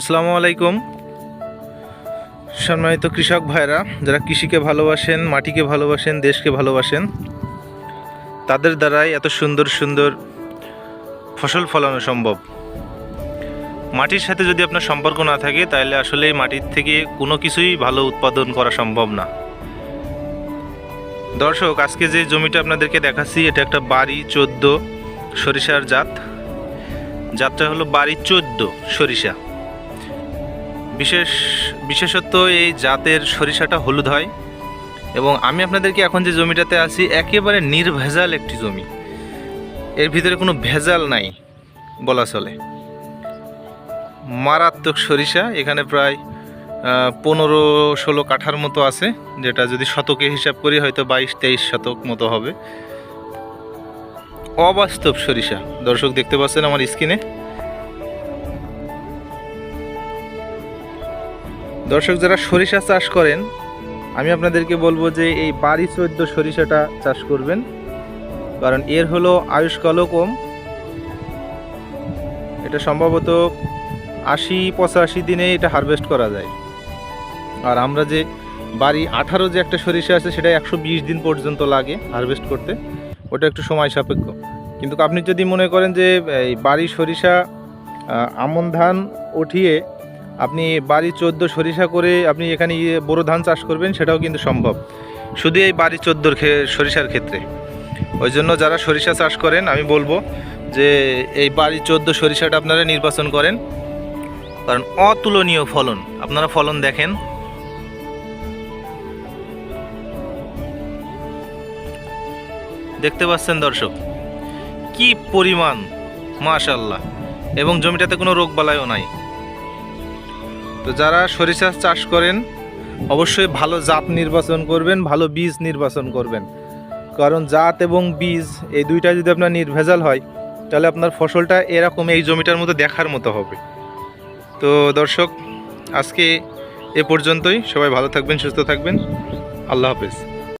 আসসালামু আলাইকুম। সম্মানিত কৃষক ভাইরা যারা কৃষিকে ভালোবাসেন, মাটিকে ভালোবাসেন, দেশকে ভালোবাসেন, তাদের দ্বারাই এত সুন্দর সুন্দর ফসল ফলানো সম্ভব। মাটির সাথে যদি আপনার সম্পর্ক না থাকে, তাহলে আসলে মাটির থেকে কোনো কিছুই ভালো উৎপাদন করা সম্ভব না। দর্শক, আজকে যে জমিটা আপনাদেরকে দেখাচ্ছি, এটা একটা বাড়ি চোদ্দ সরিষার জাত। জাতটা হলো বাড়ি চোদ্দ সরিষা। বিশেষ বিশেষত এই জাতের সরিষাটা হলুদ হয়। এবং আমি আপনাদেরকে এখন যে জমিটাতে আছি, একেবারে নির্ভেজাল একটি জমি। এর ভিতরে কোনো ভেজাল নাই, বলা চলে। মারাত্মক সরিষা, এখানে প্রায় পনেরো ষোলো কাঠার মতো আছে, যেটা যদি শতকে হিসাব করি, হয়তো বাইশ তেইশ শতক মতো হবে। অবাস্তব সরিষা। দর্শক দেখতে পাচ্ছেন আমার স্ক্রিনে। দর্শক, যারা সরিষা চাষ করেন, আমি আপনাদেরকে বলব যে এই বাড়ি চোদ্দ সরিষাটা চাষ করবেন। কারণ এর হলো আয়ুষ্কালও কম এটা সম্ভবত আশি, পঁচাশি দিনে এটা হারভেস্ট করা যায়। আর আমরা যে বাড়ি আঠারো যে একটা সরিষা আছে, সেটা একশো বিশ দিন পর্যন্ত লাগে হারভেস্ট করতে। ওটা একটু সময় সাপেক্ষ। কিন্তু আপনি যদি মনে করেন যে এই বাড়ি সরিষা আমন ধান উঠিয়ে আপনি বাড়ি চোদ্দ সরিষা করে আপনি এখানে বোরো ধান চাষ করবেন, সেটাও কিন্তু সম্ভব। শুধু এই বাড়ি চোদ্দোর সরিষার ক্ষেত্রে। ওই জন্য যারা সরিষা চাষ করেন, আমি বলব যে এই বাড়ি চোদ্দ সরিষাটা আপনারা নির্বাচন করেন। কারণ অতুলনীয় ফলন। আপনারা ফলন দেখেন। দেখতে পাচ্ছেন দর্শক, কি পরিমাণ মাশাল্লাহ এবং জমিটাতে কোনো রোগ বালাইও নাই। তো যারা সরিষা চাষ করেন, অবশ্যই ভালো জাত নির্বাচন করবেন, ভালো বীজ নির্বাচন করবেন। কারণ জাত এবং বীজ, এই দুইটা যদি আপনার নির্ভেজাল হয়, তাহলে আপনার ফসলটা এরকম এই জমিটার মতো দেখার মতো হবে। তো দর্শক, আজকে এ পর্যন্তই। সবাই ভালো থাকবেন, সুস্থ থাকবেন। আল্লাহ হাফেজ।